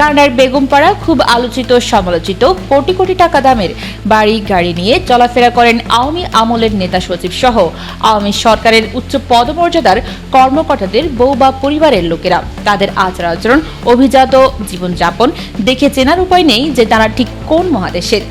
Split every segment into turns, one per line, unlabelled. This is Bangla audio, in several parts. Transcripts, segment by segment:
কানাডার বেগমপাড়া খুব আলোচিত, সমালোচিত, কোটি কোটি টাকা দামের বাড়ি, গাড়ি নিয়ে চলাফেরা করেন আওয়ামী আমলের নেতা সচিব সহ। আওয়ামী সরকারের উচ্চ পদমর্যাদার কর্মকর্তাদের বউ বা পরিবারের লোকেরা। তাদের আচার আচরণ অভিজাত জীবনযাপন দেখে চেনার উপায় নেই যে তারা ঠিক কোন মহাদেশের।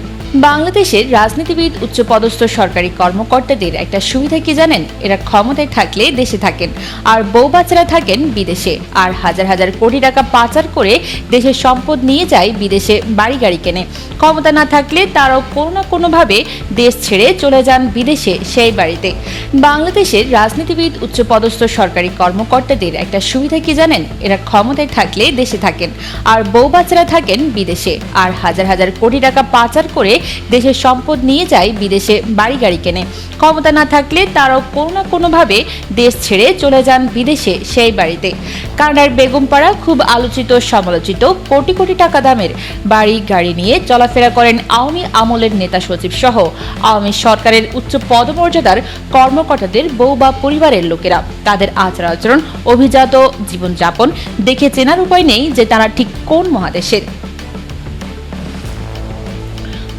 বাংলাদেশের রাজনীতিবিদ, উচ্চপদস্থ সরকারি কর্মকর্তাদের একটা সুবিধা কি জানেন? এরা ক্ষমতায় থাকলে দেশে থাকেন, আর বউ বাচ্চারা থাকেন বিদেশে। আর হাজার হাজার কোটি টাকা পাচার করে দেশের সম্পদ নিয়ে যায় বিদেশে বাড়ি গাড়ি কেনে। ক্ষমতা না থাকলে তারাও কোনো না কোনোভাবে দেশ ছেড়ে চলে যান বিদেশে সেই বাড়িতে। বাংলাদেশের রাজনীতিবিদ, উচ্চপদস্থ সরকারি কর্মকর্তাদের একটা সুবিধা কি জানেন? এরা ক্ষমতায় থাকলে দেশে থাকেন, আর বউ বাচ্চারা থাকেন বিদেশে। আর হাজার হাজার কোটি টাকা পাচার করে দেশের সম্পদ নিয়ে যায়, বিদেশে বাড়ি গাড়ি কেনে। ক্ষমতা না থাকলে তারাও কোনো না কোনোভাবে দেশ ছেড়ে চলে যান বিদেশে সেই বাড়িতে। কানাডার বেগমপাড়া খুব আলোচিত, সমালোচিত, কোটি কোটি টাকা দামের বাড়ি গাড়ি নিয়ে চলাফেরা করেন আওয়ামী আমলের নেতা সচিব সহ। আওয়ামী সরকারের উচ্চ পদমর্যাদার কর্মকর্তাদের বউ বা পরিবারের লোকেরা। তাদের আচার আচরণ অভিজাত জীবনযাপন দেখে চেনার উপায় নেই যে তারা ঠিক কোন মহাদেশের।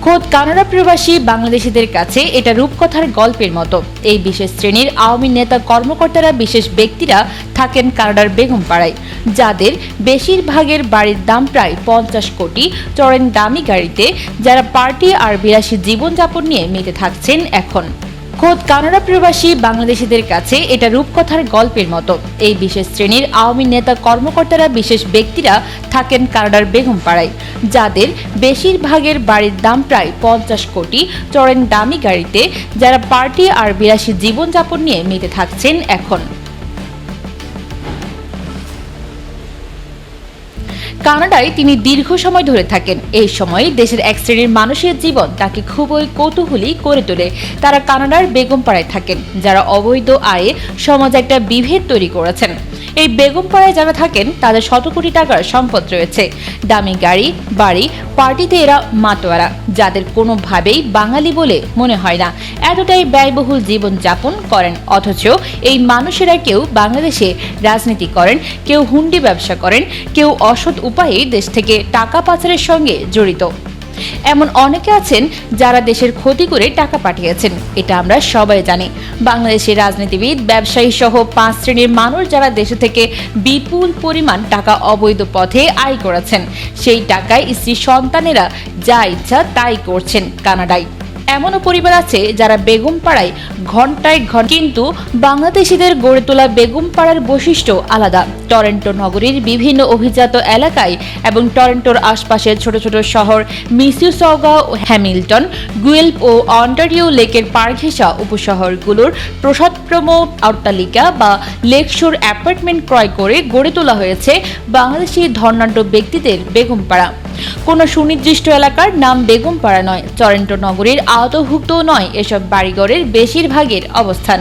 খোদ কানাডা প্রবাসী বাংলাদেশিদের কাছে এটা রূপকথার গল্পের মতো। এই বিশেষ শ্রেণির আওয়ামী নেতা কর্মকর্তারা বিশেষ ব্যক্তিরা থাকেন কানাডার বেগমপাড়ায়, যাদের বেশিরভাগের বাড়ির দাম প্রায় পঞ্চাশ কোটি চড়েন দামি গাড়িতে, যারা পার্টি আর বিলাসী জীবনযাপন নিয়ে মেতে থাকছেন এখন। খোদ কানাডা প্রবাসী বাংলাদেশিদের কাছে এটা রূপকথার গল্পের মতো। এই বিশেষ শ্রেণির আওয়ামী নেতা কর্মকর্তারা বিশেষ ব্যক্তিরা থাকেন কানাডার বেগমপাড়ায়, যাদের বেশিরভাগের বাড়ির দাম প্রায় পঞ্চাশ কোটি চড়েন দামি গাড়িতে, যারা পার্টি আর বিলাসী জীবনযাপন নিয়ে মেতে থাকছেন এখন। কানাডায় তিনি দীর্ঘ সময় ধরে থাকেন। এই সময় দেশের এক শ্রেণির মানুষের জীবন তাকে খুবই কৌতূহলী করে তোলে। তারা কানাডার বেগম পাড়ায় থাকেন, যারা অবৈধ আয়ে সমাজে একটা বিভেদ তৈরি করেছেন। এই বেগমপাড়ায় যারা থাকেন, তাদের শত কোটি টাকার সম্পদ রয়েছে। দামি গাড়ি, বাড়ি, পার্টিতে এরা মাতোয়ারা, যাদের কোনোভাবেই বাঙালি বলে মনে হয় না। এতটাই ব্যয়বহুল জীবনযাপন করেন, অথচ এই মানুষেরা কেউ বাংলাদেশে রাজনীতি করেন, কেউ হুন্ডি ব্যবসা করেন, কেউ অসৎ উপায়ে দেশ থেকে টাকা পাচারের সঙ্গে জড়িত। এমন অনেকে আছেন যারা দেশের ক্ষতি করে টাকা পাঠিয়েছেন, এটা আমরা সবাই জানি। বাংলাদেশের রাজনীতিবিদ ব্যবসায়ী সহ পাঁচ শ্রেণির মানুষ যারা দেশে থেকে বিপুল পরিমাণ টাকা অবৈধ পথে আয় করেছেন, সেই টাকায় স্ত্রী সন্তানেরা যা ইচ্ছা তাই করছেন কানাডায়। এমনও পরিবার আছে যারা বেগম পাড়ায় ঘন্টায় ঘন কিন্তু বাংলাদেশিদের গড়ে তোলা বেগম পাড়ার বৈশিষ্ট্য আলাদা। টরেন্টো নগরীর বিভিন্ন অভিজাত এলাকায় এবং টরেন্টোর আশপাশের ছোট ছোট শহর মিসিউসগা হ্যামিল্টন গুয়েলপ ও অন্টারিও লেকের পার ঘেঁষা উপশহরগুলোর প্রসাদপ্রম অট্টালিকা বা লেকশোর অ্যাপার্টমেন্ট ক্রয় করে গড়ে তোলা হয়েছে বাংলাদেশি ধর্নাঢ্য ব্যক্তিদের বেগমপাড়া। কোনো সুনির্দিষ্ট এলাকার নাম বেগমপাড়া নয়। টরেন্টো নগরীর আওতভুক্ত নয় এসব বাড়িঘরের বেশিরভাগের অবস্থান।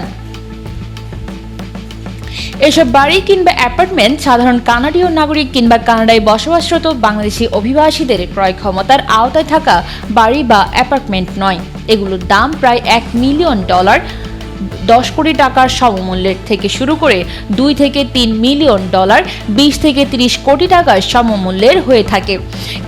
এসব বাড়ি কিংবা অ্যাপার্টমেন্ট সাধারণ কানাডীয় নাগরিক কিংবা কানাডায় বসবাসরত বাংলাদেশি অভিবাসীদের ক্রয় ক্ষমতার আওতায় থাকা বাড়ি বা অ্যাপার্টমেন্ট নয়। এগুলোর দাম প্রায় এক মিলিয়ন ডলার। দশ কোটি টাকার সমমূল্যের থেকে শুরু করে দুই থেকে তিন মিলিয়ন ডলার, বিশ থেকে তিরিশ কোটি টাকার সমমূল্যের হয়ে থাকে।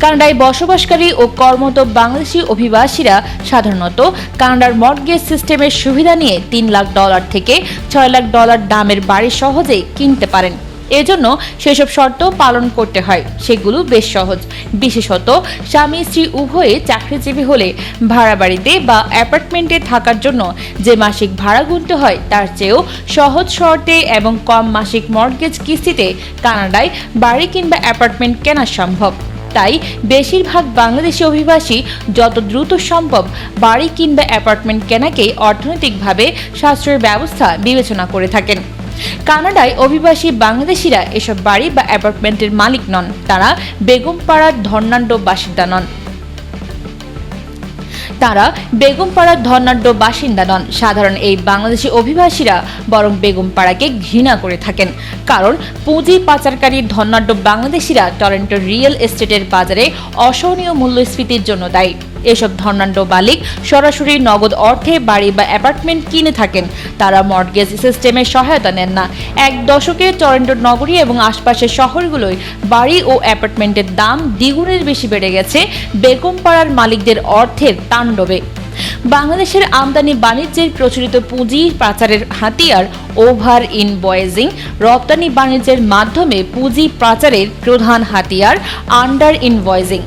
কানাডায় বসবাসকারী ও কর্মত বাংলাদেশি অভিবাসীরা সাধারণত কানাডার মর্টগেজ সিস্টেমের সুবিধা নিয়ে তিন লাখ ডলার থেকে ছয় লাখ ডলার দামের বাড়ি সহজে কিনতে পারেন। এজন্য সেসব শর্ত পালন করতে হয়। সেগুলো বেশ সহজ। বিশেষত স্বামী স্ত্রী উভয়ে চাকরিজীবী হলে ভাড়া বাড়িতে বা অ্যাপার্টমেন্টে থাকার জন্য যে মাসিক ভাড়া গুনতে হয় তার চেয়েও সহজ শর্তে এবং কম মাসিক মর্টগেজ কিস্তিতে কানাডায় বাড়ি কিংবা অ্যাপার্টমেন্ট কেনা সম্ভব। তাই বেশিরভাগ বাংলাদেশি অভিবাসী যত দ্রুত সম্ভব বাড়ি কিংবা অ্যাপার্টমেন্ট কেনাকেই অর্থনৈতিকভাবে সাশ্রয়ের ব্যবস্থা বিবেচনা করে থাকেন। কানাডায় অভিবাসী বাংলাদেশিরা এসব বাড়ি বা অ্যাপার্টমেন্টের মালিক নন, তারা বেগমপাড়ার ধর্নাঢ্য বাসিন্দা নন। তারা বেগমপাড়ার ধনাঢ্য বাসিন্দা নন। সাধারণ এই বাংলাদেশি অভিবাসীরা বরং বেগমপাড়াকে ঘৃণা করে থাকেন। কারণ পুঁজি পাচারকারী ধনাঢ্য বাংলাদেশিরা টরেন্টোর রিয়েল এস্টেটের বাজারে অসহনীয় মূল্যস্ফীতির জন্য দায়ী। এসব ধর্নাঢ্য মালিক সরাসরি নগদ অর্থে বাড়ি বা অ্যাপার্টমেন্ট কিনে থাকেন। তারা মর্টগেজ সিস্টেমের সহায়তা নেন না। এক দশকে টরেন্টো নগরী এবং আশপাশের শহরগুলোয় বাড়ি ও অ্যাপার্টমেন্টের দাম দ্বিগুণের বেশি বেড়ে গেছে বেগমপাড়ার মালিকদের অর্থের তাণ্ডবে। বাংলাদেশের আমদানি বাণিজ্যের প্রচলিত পুঁজি পাচারের হাতিয়ার ওভার ইনভয়েজিং রপ্তানি বাণিজ্যের মাধ্যমে পুঁজি পাচারের প্রধান হাতিয়ার আন্ডার ইনভয়েজিং।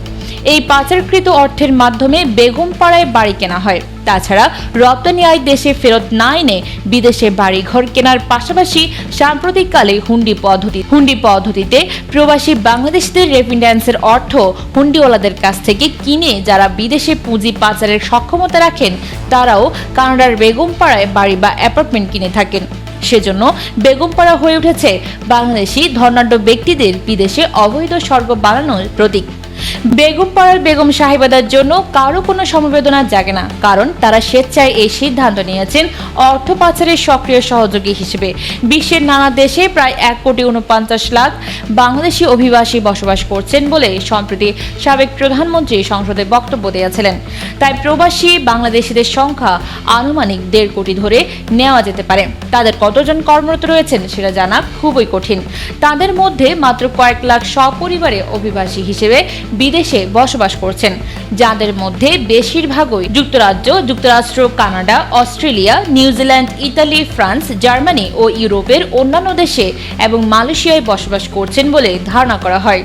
এই পাচারকৃত অর্থের মাধ্যমে বেগমপাড়ায় বাড়ি কেনা হয়। তাছাড়া রপ্তানি আয় দেশে ফেরত না এনে বিদেশে বাড়িঘর কেনার পাশাপাশি সাম্প্রতিককালে হুন্ডি পদ্ধতি হুন্ডি পদ্ধতিতে প্রবাসী বাংলাদেশিদের রেমিট্যান্সের অর্থ হুন্ডিওয়ালাদের কাছ থেকে কিনে যারা বিদেশে পুঁজি পাচারের সক্ষমতা রাখেন, তারাও কানাডার বেগমপাড়ায় বাড়ি বা অ্যাপার্টমেন্ট কিনে থাকেন। সেজন্য বেগমপাড়া হয়ে উঠেছে বাংলাদেশি ধর্নাঢ্য ব্যক্তিদের বিদেশে অবৈধ স্বর্গ বানানোর প্রতীক। বেগমপাড়ার বেগম সাহেবাদার জন্য কারও কোনো সমবেদনা জাগে না, কারণ তারা স্বেচ্ছায় এই সিদ্ধান্ত নিয়েছেন অর্থ পাচারের সক্রিয় সহযোগী হিসেবে। বিশ্বের নানা দেশে প্রায় এক কোটি উনপঞ্চাশ লাখ বাংলাদেশি অভিবাসী বসবাস করছেন বলে সম্প্রতি সাবেক প্রধানমন্ত্রী সংসদে বক্তব্য দিয়েছিলেন। তাই প্রবাসী বাংলাদেশিদের সংখ্যা আনুমানিক দেড় কোটি ধরে নেওয়া যেতে পারে। তাদের কতজন কর্মরত রয়েছেন সেটা জানা খুবই কঠিন। তাদের মধ্যে মাত্র কয়েক লাখ সপরিবারে অভিবাসী হিসেবে বিদেশে বসবাস করছেন, যাদের মধ্যে বেশিরভাগই যুক্তরাজ্য, যুক্তরাষ্ট্র, Canada, Australia, New Zealand, Italy, France, Germany ও ইউরোপের অন্যান্য দেশে এবং মালয়েশিয়ায় বসবাস করছেন বলে ধারণা করা হয়।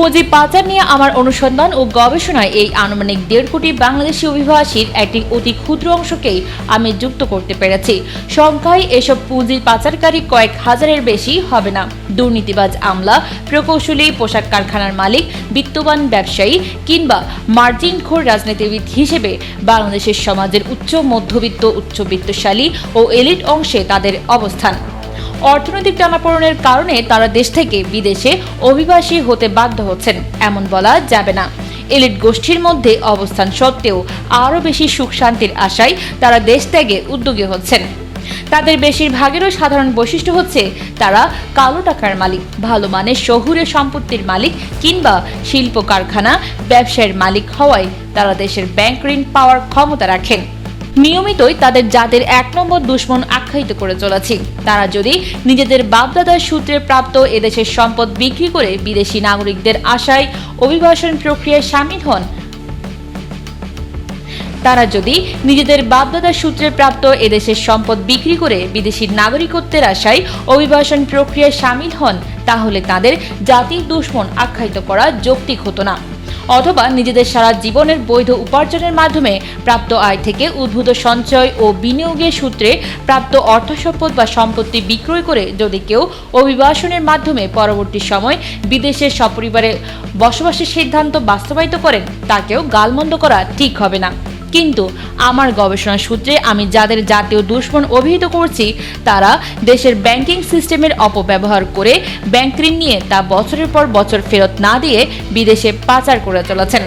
পুঁজি পাচার নিয়ে আমার অনুসন্ধান ও গবেষণায় এই আনুমানিক দেড় কোটি বাংলাদেশি অভিবাসীর একটি অতি ক্ষুদ্র অংশকেই আমি যুক্ত করতে পেরেছি। সংখ্যায় এসব পুঁজি পাচারকারী কয়েক হাজারের বেশি হবে না। দুর্নীতিবাজ আমলা, প্রকৌশলী, পোশাক কারখানার মালিক, বিত্তবান ব্যবসায়ী কিংবা মার্জিনখোর রাজনীতিবিদ হিসেবে বাংলাদেশের সমাজের উচ্চ মধ্যবিত্ত, উচ্চবিত্তশালী ও এলিট অংশে তাদের অবস্থান। অর্থনৈতিক টানাপোড়েনের কারণে তারা দেশ থেকে বিদেশে অভিবাসী হতে বাধ্য হচ্ছেন। এমন বলা যাবে না। এলিট গোষ্ঠীর মধ্যে অবস্থান সত্ত্বেও আরও বেশি সুখ শান্তির আশায় তারা দেশ ত্যাগে উদ্যোগী হচ্ছেন। তাদের বেশিরভাগেরও সাধারণ বৈশিষ্ট্য হচ্ছে তারা কালো টাকার মালিক, ভালো মানের শহুরে সম্পত্তির মালিক কিংবা শিল্প কারখানা, ব্যবসায়ের মালিক হওয়ায় তারা দেশের ব্যাংক ঋণ পাওয়ার ক্ষমতা রাখেন। নিয়মিতই তাদের জাতির এক নম্বর দুশ্মন আখ্যায়িত করে চলেছি। তারা যদি নিজেদের বাপদাদার সূত্রে প্রাপ্ত এদেশের সম্পদ বিক্রি করে বিদেশি নাগরিকদের আশায় অভিবাসন প্রক্রিয়ায় সামিল হন, তারা যদি নিজেদের বাপদাদার সূত্রে প্রাপ্ত এদেশের সম্পদ বিক্রি করে বিদেশি নাগরিকত্বের আশায় অভিবাসন প্রক্রিয়ায় সামিল হন, তাহলে তাদের জাতির দুশ্মন আখ্যায়িত করা যৌক্তিক হতো না। অথবা নিজেদের সারা জীবনের বৈধ উপার্জনের মাধ্যমে প্রাপ্ত আয় থেকে উদ্ভূত সঞ্চয় ও বিনিয়োগের সূত্রে প্রাপ্ত অর্থ সম্পদ বা সম্পত্তি বিক্রয় করে যদি কেউ অভিবাসনের মাধ্যমে পরবর্তী সময় বিদেশে সপরিবারে বসবাসের সিদ্ধান্ত বাস্তবায়িত করেন, তাকেও গালমন্দ করা ঠিক হবে না। কিন্তু আমার গবেষণা সূত্রে আমি যাদের জাতীয় দুশ্মন অভিহিত করছি, তারা দেশের ব্যাংকিং সিস্টেমের অপব্যবহার করে ব্যাংক ঋণ নিয়ে তা বছরের পর বছর ফেরত না দিয়ে বিদেশে পাচার করে চলেছেন।